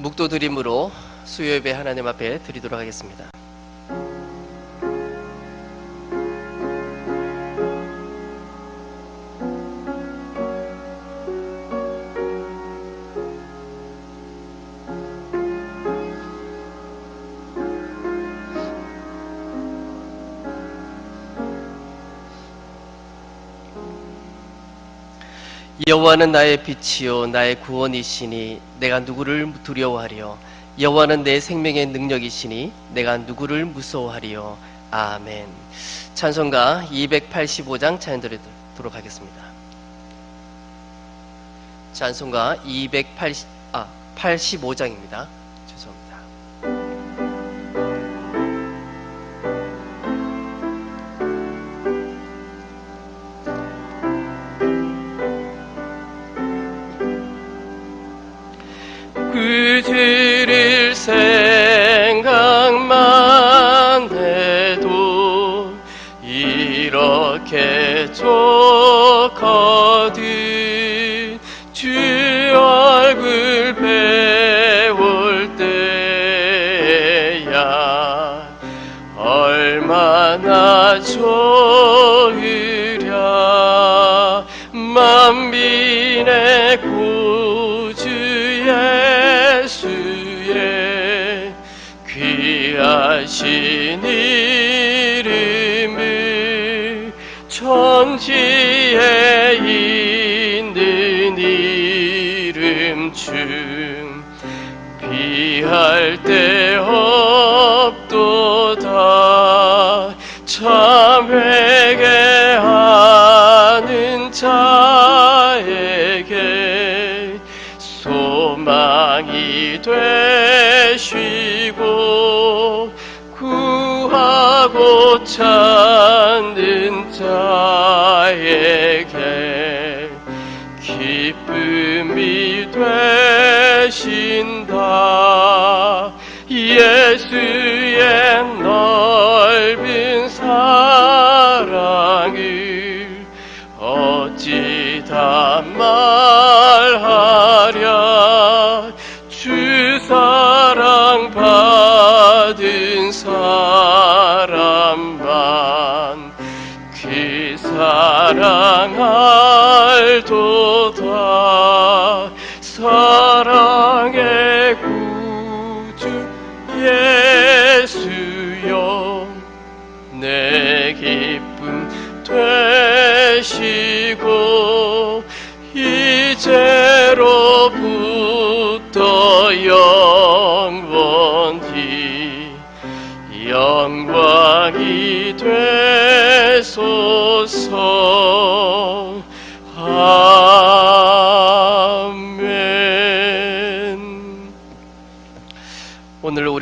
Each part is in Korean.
묵도 드림으로 수요 예배 하나님 앞에 드리도록 하겠습니다. 여호와는 나의 빛이요 나의 구원이시니 내가 누구를 두려워하리요? 여호와는 내 생명의 능력이시니 내가 누구를 무서워하리요? 아멘. 찬송가 285장 찬양 드리도록 하겠습니다. 찬송가 280, 아, 85장입니다. 죄송합니다 좋거든 주 얼굴 배울 때야. 얼마나 좋으랴. 만민의 구주 예수의 귀하신 이 천지에 있는 이름 중 비할 데 없도다 참 회개하는 자에게 소망이 되시고 구하고 찾는 자 넓은 사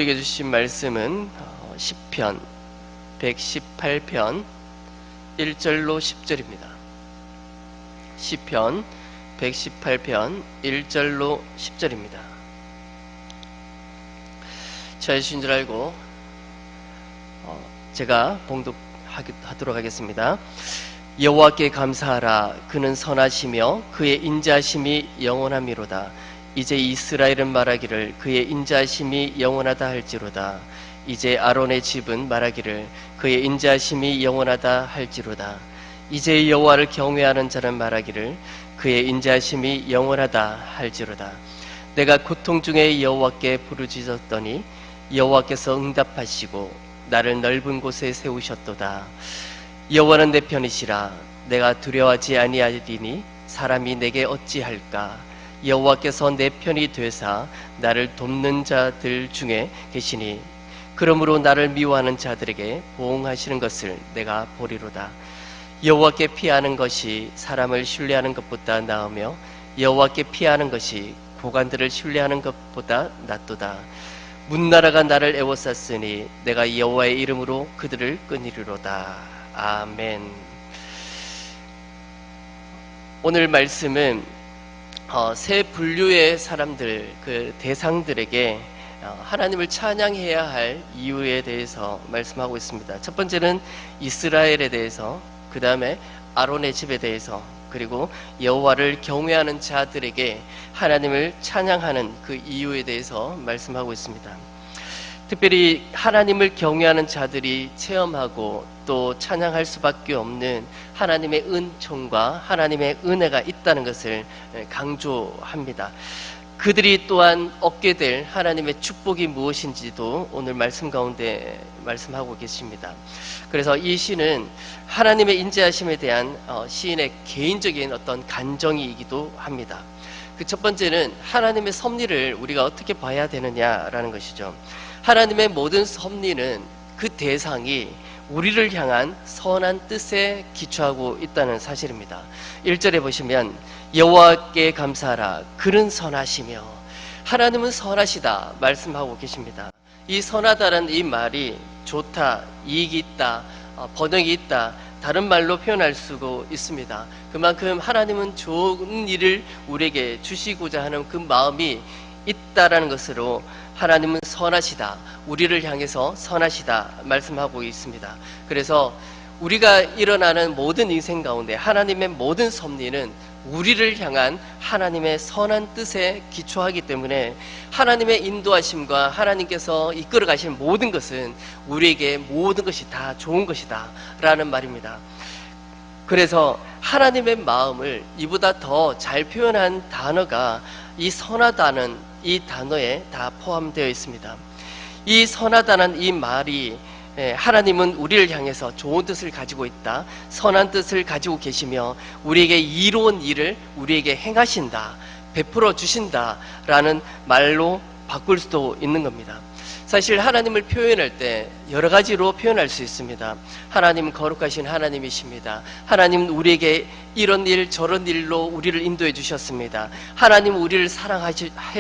우리에게 주신 말씀은 어, 시편 118편 1절로 10절입니다. 시편 118편 1절로 10절입니다. 저이신 줄 알고 어, 제가 봉독하도록 하겠습니다. 여호와께 감사하라 그는 선하시며 그의 인자심이 영원함이로다. 이제 이스라엘은 말하기를 그의 인자심이 영원하다 할지로다. 이제 아론의 집은 말하기를 그의 인자심이 영원하다 할지로다. 이제 여호와를 경외하는 자는 말하기를 그의 인자심이 영원하다 할지로다. 내가 고통 중에 여호와께 부르짖었더니 여호와께서 응답하시고 나를 넓은 곳에 세우셨도다. 여호와는 내 편이시라 내가 두려워하지 아니하리니 사람이 내게 어찌할까 여호와께서 내 편이 되사 나를 돕는 자들 중에 계시니 그러므로 나를 미워하는 자들에게 보응하시는 것을 내가 보리로다. 여호와께 피하는 것이 사람을 신뢰하는 것보다 나으며 여호와께 피하는 것이 고관들을 신뢰하는 것보다 낫도다. 문나라가 나를 애워쌌으니 내가 여호와의 이름으로 그들을 끊이리로다. 아멘. 오늘 말씀은 어, 세 분류의 사람들, 그 대상들에게 어, 하나님을 찬양해야 할 이유에 대해서 말씀하고 있습니다. 첫 번째는 이스라엘에 대해서, 그 다음에 아론의 집에 대해서, 그리고 여호와를 경외하는 자들에게 하나님을 찬양하는 그 이유에 대해서 말씀하고 있습니다. 특별히 하나님을 경외하는 자들이 체험하고 또 찬양할 수밖에 없는 하나님의 은총과 하나님의 은혜가 있다는 것을 강조합니다. 그들이 또한 얻게 될 하나님의 축복이 무엇인지도 오늘 말씀 가운데 말씀하고 계십니다. 그래서 이 시는 하나님의 인재하심에 대한 어, 시인의 개인적인 어떤 간정이기도 합니다. 그 첫 번째는 하나님의 섭리를 우리가 어떻게 봐야 되느냐라는 것이죠. 하나님의 모든 섭리는 그 대상이 우리를 향한 선한 뜻에 기초하고 있다는 사실입니다. 1절에 보시면 여호와께 감사하라 그는 선하시며 하나님은 선하시다 말씀하고 계십니다. 이 선하다라는 이 말이 좋다, 이익이 있다, 어, 번영이 있다 다른 말로 표현할 수가 있습니다. 그만큼 하나님은 좋은 일을 우리에게 주시고자 하는 그 마음이 있다라는 것으로 하나님은 선하시다. 우리를 향해서 선하시다. 말씀하고 있습니다. 그래서 우리가 일어나는 모든 인생 가운데 하나님의 모든 섭리는 우리를 향한 하나님의 선한 뜻에 기초하기 때문에 하나님의 인도하심과 하나님께서 이끌어 가신 모든 것은 우리에게 모든 것이 다 좋은 것이다. 라는 말입니다. 그래서 하나님의 마음을 이보다 더 잘 표현한 단어가 이 선하다는 이 단어에 다 포함되어 있습니다. 이 선하다는 이 말이 예, 하나님은 우리를 향해서 좋은 뜻을 가지고 있다. 선한 뜻을 가지고 계시며 우리에게 이로운 일을 우리에게 행하신다. 베풀어 주신다. 라는 말로 바꿀 수도 있는 겁니다. 사실 하나님을 표현할 때 여러 가지로 표현할 수 있습니다. 하나님은 거룩하신 하나님이십니다. 하나님은 우리에게 이런 일 저런 일로 우리를 인도해 주셨습니다. 하나님은 우리를 사랑해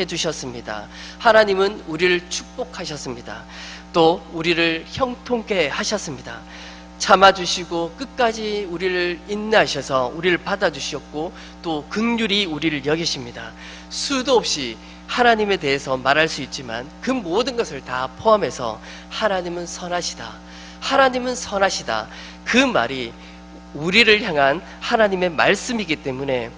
주셨습니다. 하나님은 우리를 축복하셨습니다. 또 우리를 형통케 하셨습니다. 참아주시고 끝까지 우리를 인내하셔서 우리를 받아주셨고 또 극률이 우리를 여기십니다. 수도 없이 하나님에 대해서 말할 수 있지만 그 모든 것을 다 포함해서 하나님은 선하시다. 하나님은 선하시다. 그 말이 우리를 향한 하나님의 말씀이기 때문에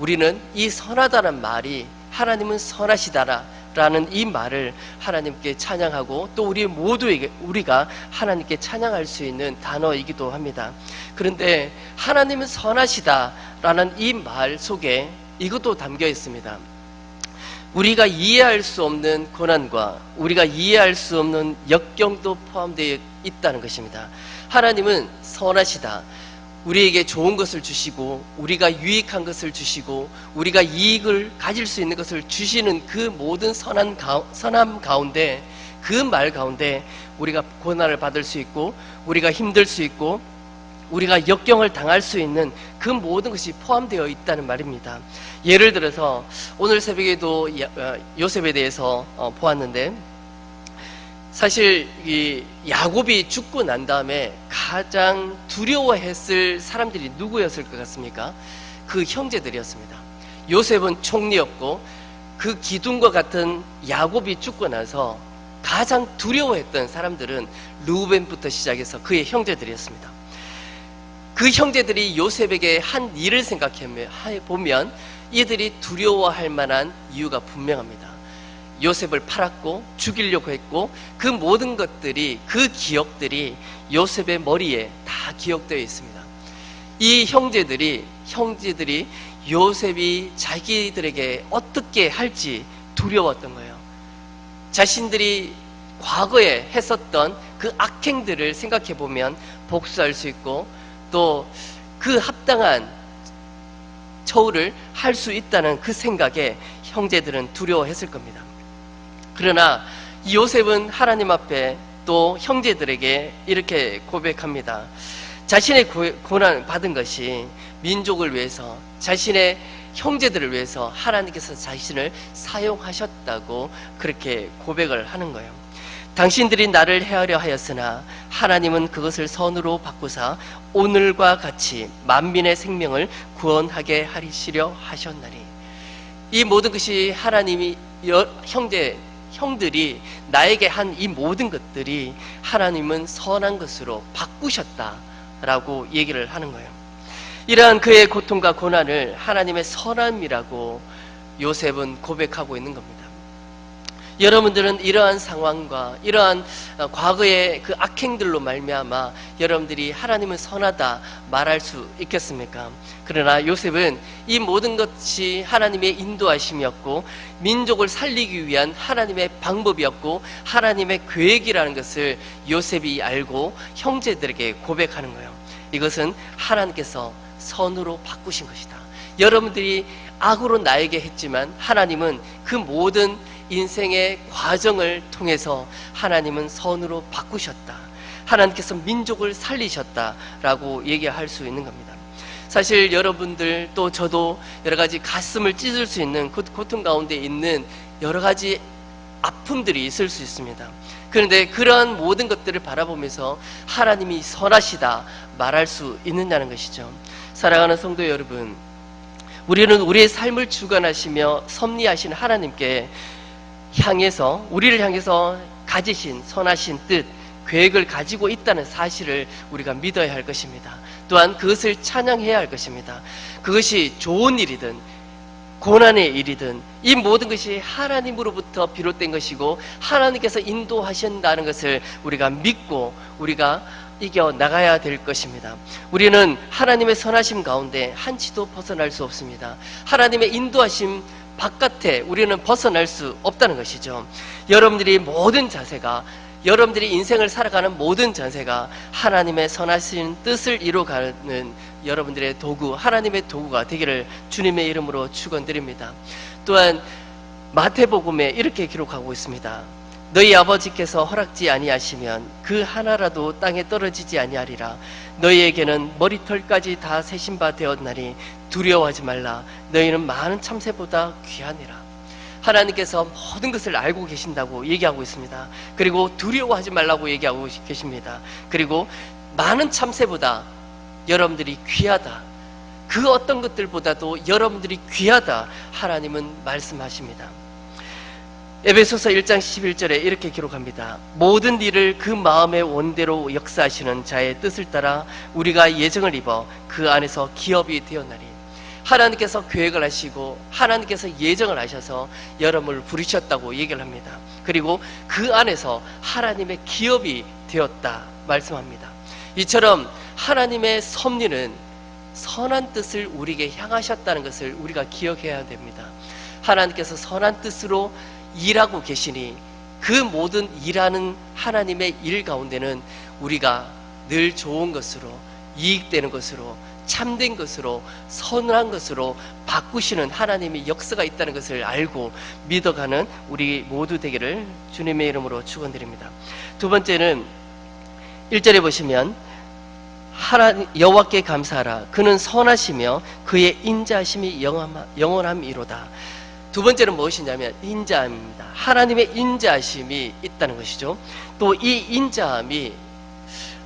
우리는 이 선하다는 말이 하나님은 선하시다라 라는 이 말을 하나님께 찬양하고 또 우리 모두에게 우리가 하나님께 찬양할 수 있는 단어이기도 합니다. 그런데 하나님은 선하시다라는 이 말 속에 이것도 담겨 있습니다. 우리가 이해할 수 없는 고난과 우리가 이해할 수 없는 역경도 포함되어 있다는 것입니다. 하나님은 선하시다. 우리에게 좋은 것을 주시고 우리가 유익한 것을 주시고 우리가 이익을 가질 수 있는 것을 주시는 그 모든 선한 가, 선함 가운데 그 말 가운데 우리가 고난을 받을 수 있고 우리가 힘들 수 있고 우리가 역경을 당할 수 있는 그 모든 것이 포함되어 있다는 말입니다. 예를 들어서 오늘 새벽에도 어, 요셉에 대해서 어, 보았는데 사실 이 야곱이 죽고 난 다음에 가장 두려워했을 사람들이 누구였을 것 같습니까? 그 형제들이었습니다. 요셉은 총리였고 그 기둥과 같은 야곱이 죽고 나서 가장 두려워했던 사람들은 루벤부터 시작해서 그의 형제들이었습니다. 그 형제들이 요셉에게 한 일을 생각해 보면 이들이 두려워할 만한 이유가 분명합니다. 요셉을 팔았고 죽이려고 했고 그 모든 것들이 그 기억들이 요셉의 머리에 다 기억되어 있습니다. 이 형제들이 형제들이 요셉이 자기들에게 어떻게 할지 두려웠던 거예요. 자신들이 과거에 했었던 그 악행들을 생각해 보면 복수할 수 있고 또 그 합당한 처우를 할 수 있다는 그 생각에 형제들은 두려워했을 겁니다. 그러나 요셉은 하나님 앞에 또 형제들에게 이렇게 고백합니다. 자신의 고난 받은 것이 민족을 위해서 자신의 형제들을 위해서 하나님께서 자신을 사용하셨다고 그렇게 고백을 하는 거예요. 당신들이 나를 헤아려 하였으나 하나님은 그것을 선으로 바꾸사 오늘과 같이 만민의 생명을 구원하게 하시려 하셨나니 이 모든 것이 하나님이 형제 형들이 나에게 한 이 모든 것들이 하나님은 선한 것으로 바꾸셨다라고 얘기를 하는 거예요. 이러한 그의 고통과 고난을 하나님의 선함이라고 요셉은 고백하고 있는 겁니다. 여러분들은 이러한 상황과 이러한 어, 과거의 그 악행들로 말미암아 여러분들이 하나님은 선하다 말할 수 있겠습니까? 그러나 요셉은 이 모든 것이 하나님의 인도하심이었고 민족을 살리기 위한 하나님의 방법이었고 하나님의 계획이라는 것을 요셉이 알고 형제들에게 고백하는 거예요. 이것은 하나님께서 선으로 바꾸신 것이다. 여러분들이 악으로 나에게 했지만 하나님은 그 모든 인생의 과정을 통해서 하나님은 선으로 바꾸셨다. 하나님께서 민족을 살리셨다라고 얘기할 수 있는 겁니다. 사실 여러분들 또 저도 여러 가지 가슴을 찢을 수 있는 고- 고통 가운데 있는 여러 가지 아픔들이 있을 수 있습니다. 그런데 그러한 모든 것들을 바라보면서 하나님이 선하시다 말할 수 있느냐는 것이죠. 사랑하는 성도 여러분, 우리는 우리의 삶을 주관하시며 섭리하신 하나님께 향해서 우리를 향해서 가지신 선하신 뜻 계획을 가지고 있다는 사실을 우리가 믿어야 할 것입니다. 또한 그것을 찬양해야 할 것입니다. 그것이 좋은 일이든 고난의 일이든 이 모든 것이 하나님으로부터 비롯된 것이고 하나님께서 인도하신다는 것을 우리가 믿고 우리가 이겨 나가야 될 것입니다. 우리는 하나님의 선하심 가운데 한치도 벗어날 수 없습니다. 하나님의 인도하심 바깥에 우리는 벗어날 수 없다는 것이죠. 여러분들이 모든 자세가 여러분들이 인생을 살아가는 모든 자세가 하나님의 선하신 뜻을 이루어가는 여러분들의 도구, 하나님의 도구가 되기를 주님의 이름으로 축원드립니다. 또한 마태복음에 이렇게 기록하고 있습니다. 너희 아버지께서 허락지 아니하시면 그 하나라도 땅에 떨어지지 아니하리라. 너희에게는 머리털까지 다 세신 바 되었나니 두려워하지 말라. 너희는 많은 참새보다 귀하니라. 하나님께서 모든 것을 알고 계신다고 얘기하고 있습니다. 그리고 두려워하지 말라고 얘기하고 계십니다. 그리고 많은 참새보다 여러분들이 귀하다. 그 어떤 것들보다도 여러분들이 귀하다. 하나님은 말씀하십니다. 에베소서 1장 11절에 이렇게 기록합니다. 모든 일을 그 마음의 원대로 역사하시는 자의 뜻을 따라 우리가 예정을 입어 그 안에서 기업이 되었나니 하나님께서 계획을 하시고 하나님께서 예정을 하셔서 여러분을 부르셨다고 얘기를 합니다. 그리고 그 안에서 하나님의 기업이 되었다 말씀합니다. 이처럼 하나님의 섭리는 선한 뜻을 우리에게 향하셨다는 것을 우리가 기억해야 됩니다. 하나님께서 선한 뜻으로 일하고 계시니 그 모든 일하는 하나님의 일 가운데는 우리가 늘 좋은 것으로 이익되는 것으로 참된 것으로 선한 것으로 바꾸시는 하나님의 역사가 있다는 것을 알고 믿어가는 우리 모두 되기를 주님의 이름으로 축원드립니다. 두 번째는 1절에 보시면 하나님 여호와께 감사하라 그는 선하시며 그의 인자하심이 영원함- 영원함이로다. 두 번째는 무엇이냐면 인자함입니다. 하나님의 인자하심이 있다는 것이죠. 또 이 인자함이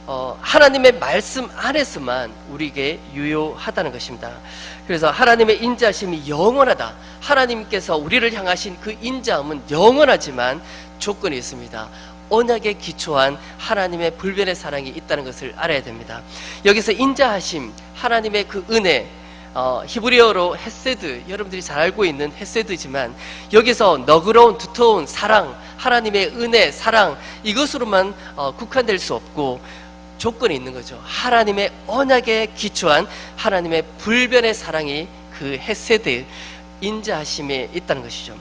어, 하나님의 말씀 안에서만 우리에게 유효하다는 것입니다. 그래서 하나님의 인자심이 영원하다. 하나님께서 우리를 향하신 그 인자함은 영원하지만 조건이 있습니다. 언약에 기초한 하나님의 불변의 사랑이 있다는 것을 알아야 됩니다. 여기서 인자하심, 하나님의 그 은혜, 어, 히브리어로 헤세드, 여러분들이 잘 알고 있는 헤세드지만 여기서 너그러운 두터운 사랑, 하나님의 은혜, 사랑 이것으로만 어, 국한될 수 없고 조건이 있는 거죠. 하나님의 언약에 기초한 하나님의 불변의 사랑이 그 헤세드 인자하심에 있다는 것이죠.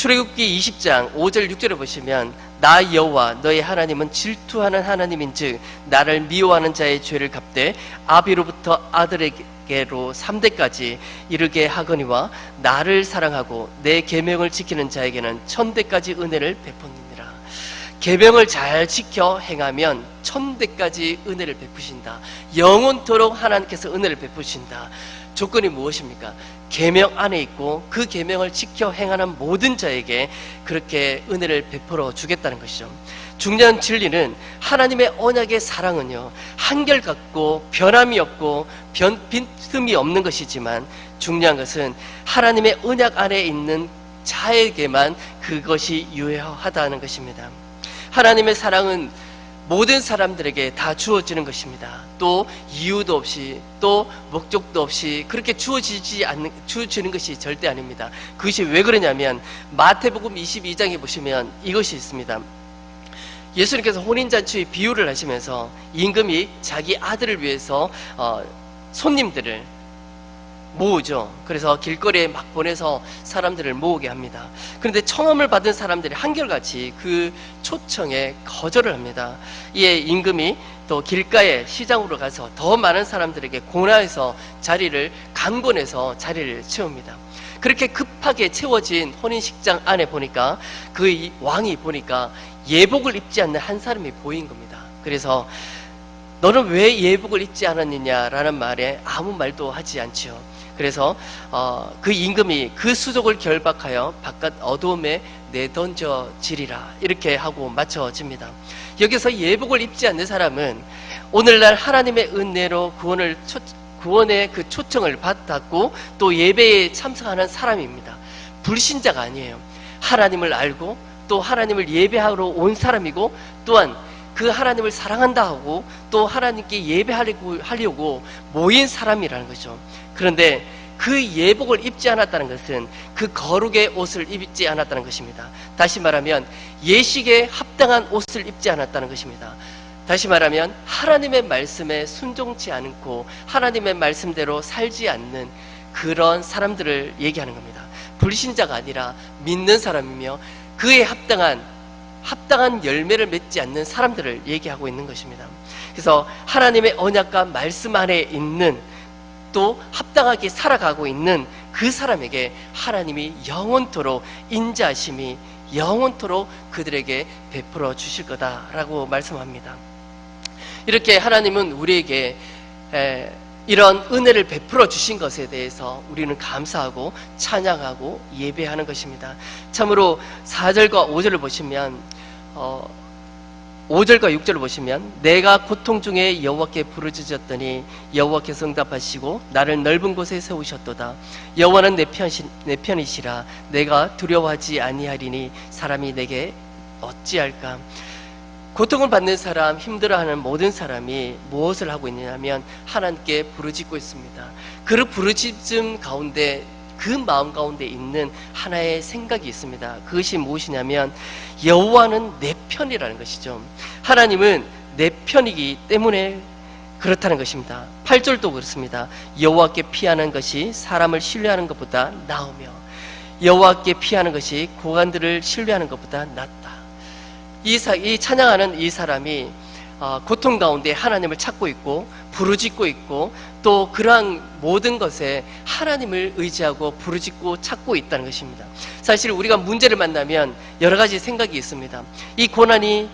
출애굽기 20장 5절 6절에 보시면 나 여호와 너의 하나님은 질투하는 하나님인즉 나를 미워하는 자의 죄를 갚되 아비로부터 아들에게로 3대까지 이르게 하거니와 나를 사랑하고 내 계명을 지키는 자에게는 천대까지 은혜를 베푸느니라. 계명을 잘 지켜 행하면 천대까지 은혜를 베푸신다. 영원토록 하나님께서 은혜를 베푸신다. 조건이 무엇입니까? 계명 안에 있고 그 계명을 지켜 행하는 모든 자에게 그렇게 은혜를 베풀어 주겠다는 것이죠. 중요한 진리는 하나님의 언약의 사랑은요 한결같고 변함이 없고 변 빈틈이 없는 것이지만 중요한 것은 하나님의 언약 안에 있는 자에게만 그것이 유효하다는 것입니다. 하나님의 사랑은 모든 사람들에게 다 주어지는 것입니다. 또 이유도 없이 또 목적도 없이 그렇게 주어지지 않는 주어지는 것이 절대 아닙니다. 그것이 왜 그러냐면 마태복음 22장에 보시면 이것이 있습니다. 예수님께서 혼인잔치의 비유를 하시면서 임금이 자기 아들을 위해서 어, 손님들을 모으죠. 그래서 길거리에 막 보내서 사람들을 모으게 합니다. 그런데 청함을 받은 사람들이 한결같이 그 초청에 거절을 합니다. 이에 임금이 또 길가에 시장으로 가서 더 많은 사람들에게 고나해서 자리를 강권해서 자리를 채웁니다. 그렇게 급하게 채워진 혼인식장 안에 보니까 그 이- 왕이 보니까 예복을 입지 않는 한 사람이 보인 겁니다. 그래서 너는 왜 예복을 입지 않았느냐라는 말에 아무 말도 하지 않지요. 그래서 어, 그 임금이 그 수족을 결박하여 바깥 어두움에 내던져지리라 이렇게 하고 맞춰집니다. 여기서 예복을 입지 않는 사람은 오늘날 하나님의 은혜로 구원을 초, 구원의 그 초청을 받았고 또 예배에 참석하는 사람입니다. 불신자가 아니에요. 하나님을 알고 또 하나님을 예배하러 온 사람이고 또한 그 하나님을 사랑한다 하고 또 하나님께 예배하려고 하려고 모인 사람이라는 거죠. 그런데 그 예복을 입지 않았다는 것은 그 거룩의 옷을 입지 않았다는 것입니다. 다시 말하면 예식에 합당한 옷을 입지 않았다는 것입니다. 다시 말하면 하나님의 말씀에 순종치 않고 하나님의 말씀대로 살지 않는 그런 사람들을 얘기하는 겁니다. 불신자가 아니라 믿는 사람이며 그에 합당한 합당한 열매를 맺지 않는 사람들을 얘기하고 있는 것입니다. 그래서 하나님의 언약과 말씀 안에 있는 또 합당하게 살아가고 있는 그 사람에게 하나님이 영원토록 인자하심이 영원토록 그들에게 베풀어 주실 거다라고 말씀합니다. 이렇게 하나님은 우리에게 에, 이런 은혜를 베풀어 주신 것에 대해서 우리는 감사하고 찬양하고 예배하는 것입니다. 참으로 4절과 5절을 보시면 어, 5절과 6절을 보시면 내가 고통 중에 여호와께 부르짖었더니 여호와께서 응답하시고 나를 넓은 곳에 세우셨도다. 여호와는 내, 편시, 내 편이시라. 내가 두려워하지 아니하리니 사람이 내게 어찌할까 고통을 받는 사람, 힘들어하는 모든 사람이 무엇을 하고 있느냐면 하나님께 부르짖고 있습니다. 그 부르짖음 가운데 그 마음 가운데 있는 하나의 생각이 있습니다. 그것이 무엇이냐면 여호와는 내 편이라는 것이죠. 하나님은 내 편이기 때문에 그렇다는 것입니다. 8절도 그렇습니다. 여호와께 피하는 것이 사람을 신뢰하는 것보다 나으며 여호와께 피하는 것이 고관들을 신뢰하는 것보다 낫다. 이, 사, 이 찬양하는 이 사람이 어, 고통 가운데 하나님을 찾고 있고 부르짖고 있고 또 그러한 모든 것에 하나님을 의지하고 부르짖고 찾고 있다는 것입니다. 사실 우리가 문제를 만나면 여러 가지 생각이 있습니다. 이 고난이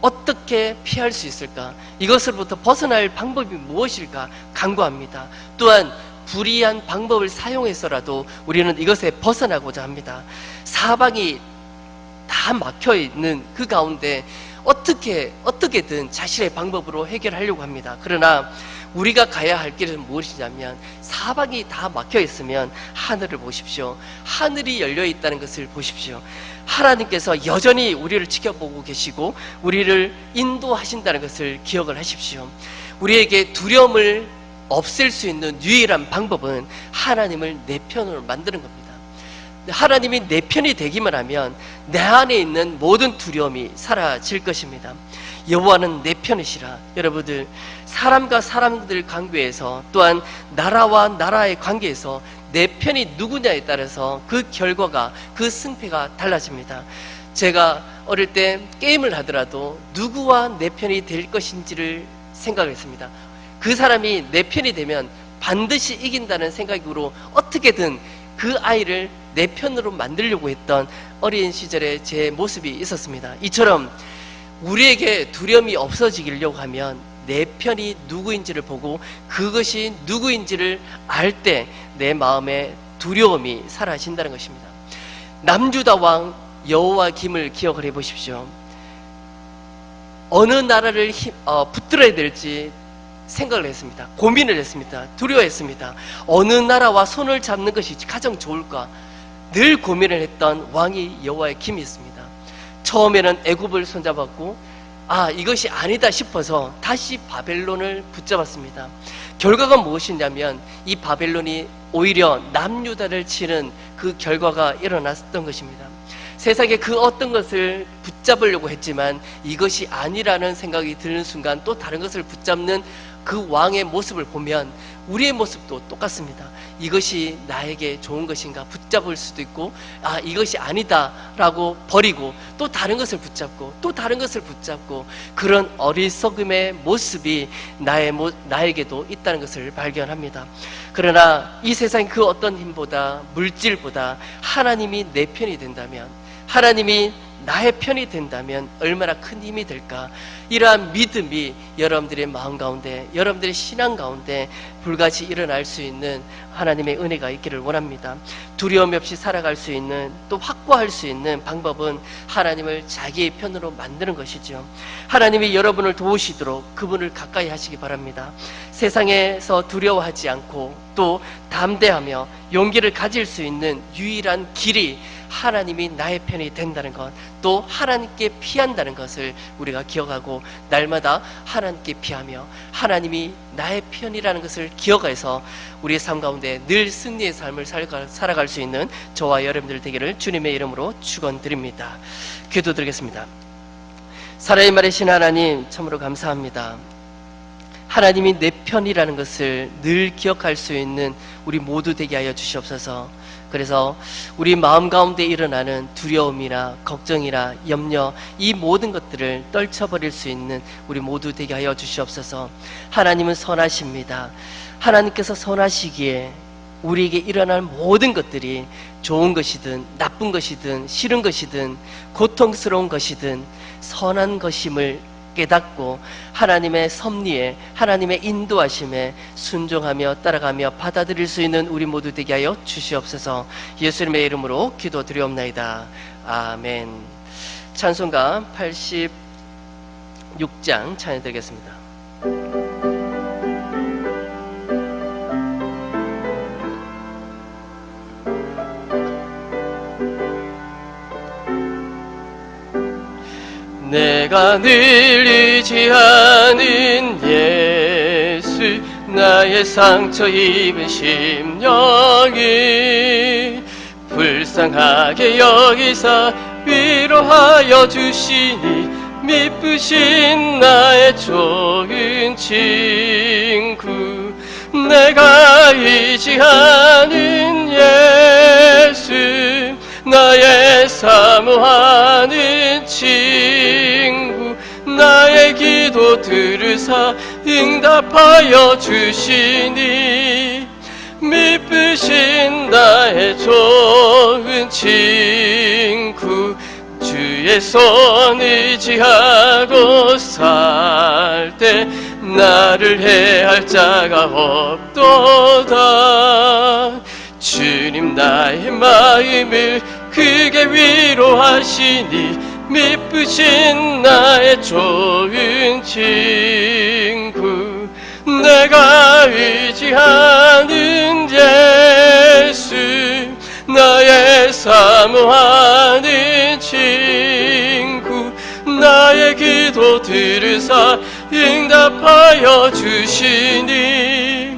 어떻게 피할 수 있을까? 이것으로부터 벗어날 방법이 무엇일까? 강구합니다. 또한 불이한 방법을 사용해서라도 우리는 이것에 벗어나고자 합니다. 사방이 다 막혀 있는 그 가운데 어떻게 어떻게든 자신의 방법으로 해결하려고 합니다. 그러나 우리가 가야 할 길은 무엇이냐면 사방이 다 막혀 있으면 하늘을 보십시오. 하늘이 열려 있다는 것을 보십시오. 하나님께서 여전히 우리를 지켜보고 계시고 우리를 인도하신다는 것을 기억을 하십시오. 우리에게 두려움을 없앨 수 있는 유일한 방법은 하나님을 내 편으로 만드는 겁니다. 하나님이 내 편이 되기만 하면 내 안에 있는 모든 두려움이 사라질 것입니다. 여호와는 내 편이시라. 여러분들 사람과 사람들 관계에서 또한 나라와 나라의 관계에서 내 편이 누구냐에 따라서 그 결과가 그 승패가 달라집니다. 제가 어릴 때 게임을 하더라도 누구와 내 편이 될 것인지를 생각했습니다. 그 사람이 내 편이 되면 반드시 이긴다는 생각으로 어떻게든 그 아이를 내 편으로 만들려고 했던 어린 시절의 제 모습이 있었습니다. 이처럼 우리에게 두려움이 없어지려고 하면 내 편이 누구인지를 보고 그것이 누구인지를 알 때 내 마음에 두려움이 사라진다는 것입니다. 남주다 왕 여호와 김을 기억을 해 보십시오. 어느 나라를 힘, 어, 붙들어야 될지 생각을 했습니다. 고민을 했습니다. 두려워했습니다. 어느 나라와 손을 잡는 것이 가장 좋을까? 늘 고민을 했던 왕이 여호와의 김이 있습니다. 처음에는 애굽을 손잡았고 아, 이것이 아니다 싶어서 다시 바벨론을 붙잡았습니다. 결과가 무엇이냐면 이 바벨론이 오히려 남유다를 치는 그 결과가 일어났던 것입니다. 세상에 그 어떤 것을 붙잡으려고 했지만 이것이 아니라는 생각이 드는 순간 또 다른 것을 붙잡는 그 왕의 모습을 보면 우리의 모습도 똑같습니다. 이것이 나에게 좋은 것인가 붙잡을 수도 있고 아 이것이 아니다라고 버리고 또 다른 것을 붙잡고 또 다른 것을 붙잡고 그런 어리석음의 모습이 나의 모, 나에게도 있다는 것을 발견합니다. 그러나 이 세상 그 어떤 힘보다 물질보다 하나님이 내 편이 된다면 하나님이 나의 편이 된다면 얼마나 큰 힘이 될까? 이러한 믿음이 여러분들의 마음 가운데, 여러분들의 신앙 가운데 불같이 일어날 수 있는 하나님의 은혜가 있기를 원합니다. 두려움 없이 살아갈 수 있는 또 확보할 수 있는 방법은 하나님을 자기의 편으로 만드는 것이죠. 하나님이 여러분을 도우시도록 그분을 가까이 하시기 바랍니다. 세상에서 두려워하지 않고 또 담대하며 용기를 가질 수 있는 유일한 길이 하나님이 나의 편이 된다는 것, 또 하나님께 피한다는 것을 우리가 기억하고 날마다 하나님께 피하며 하나님이 나의 편이라는 것을 기억해서 우리의 삶 가운데 늘 승리의 삶을 살아갈 수 있는 저와 여러분들 되기를 주님의 이름으로 축원드립니다. 기도드리겠습니다. 살아의 말이신 하나님 참으로 감사합니다. 하나님이 내 편이라는 것을 늘 기억할 수 있는 우리 모두 되게 하여 주시옵소서. 그래서 우리 마음 가운데 일어나는 두려움이나 걱정이나 염려 이 모든 것들을 떨쳐버릴 수 있는 우리 모두 되게 하여 주시옵소서. 하나님은 선하십니다. 하나님께서 선하시기에 우리에게 일어날 모든 것들이 좋은 것이든 나쁜 것이든 싫은 것이든 고통스러운 것이든 선한 것임을 깨닫고 하나님의 섭리에 하나님의 인도하심에 순종하며 따라가며 받아들일 수 있는 우리 모두 되게 하여 주시옵소서. 예수님의 이름으로 기도드리옵나이다. 아멘. 찬송가 86장 찬양 드리겠습니다 내가 늘 의지하는 예수 나의 상처 입은 심령이 불쌍하게 여기사 위로하여 주시니 미쁘신 나의 좋은 친구 내가 의지하는 예수 나의 사모하는 친구 나의 기도 들으사 응답하여 주시니. 미쁘신 나의 좋은 친구 주의 손 의지하고 살 때 나를 해할 자가 없도다. 주님 나의 마음을 크게 위로하시니 미쁘신 나의 좋은 친구 내가 의지하는 예수 나의 사모하는 친구 나의 기도 들으사 응답하여 주시니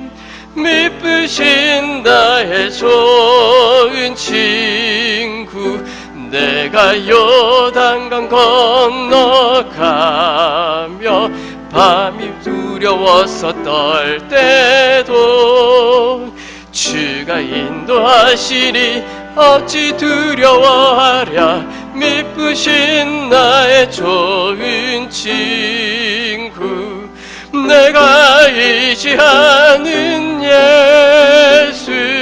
미쁘신 나의 좋은 친구 내가 요단강 건너가며 밤이 두려워서 떨 때도 주가 인도하시니 어찌 두려워하랴 미쁘신 나의 좋은 친구 내가 의지하는 예수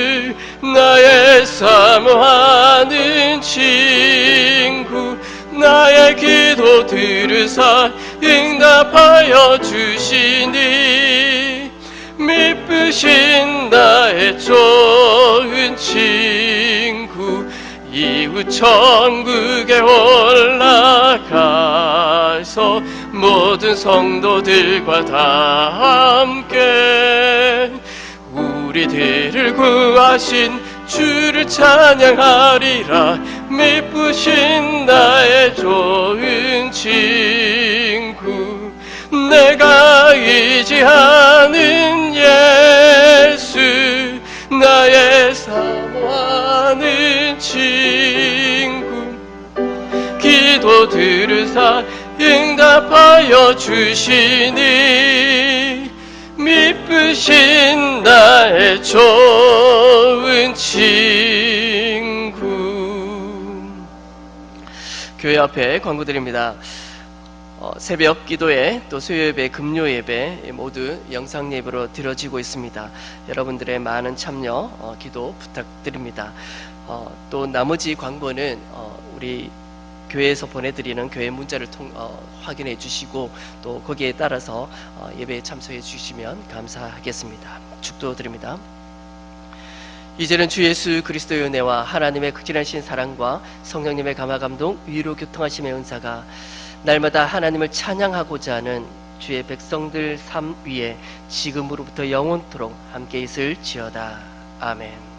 나의 사모하는 친구 나의 기도 들으사 응답하여 주시니 미쁘신 나의 좋은 친구 이후 천국에 올라가서 모든 성도들과 다 함께 우리들을 구하신 주를 찬양하리라. 미쁘신 나의 좋은 친구 내가 의지하는 예수 나의 사모하는 친구. 기도 들으사 응답하여 주시니 미쁘신 나의 좋은 친구 교회 앞에 광고 드립니다. 어, 새벽 기도회 또 수요 예배, 금요 예배 모두 영상 예배로 드려지고 있습니다. 여러분들의 많은 참여 어, 기도 부탁드립니다. 어, 또 나머지 광고는 어, 우리 교회에서 보내드리는 교회 문자를 통, 어, 확인해 주시고 또 거기에 따라서 어, 예배에 참석해 주시면 감사하겠습니다. 축도 드립니다. 이제는 주 예수 그리스도의 은혜와 하나님의 극진하신 사랑과 성령님의 감화 감동 위로 교통하심의 은사가 날마다 하나님을 찬양하고자 하는 주의 백성들 삶 위에 지금으로부터 영원토록 함께 있을 지어다. 아멘.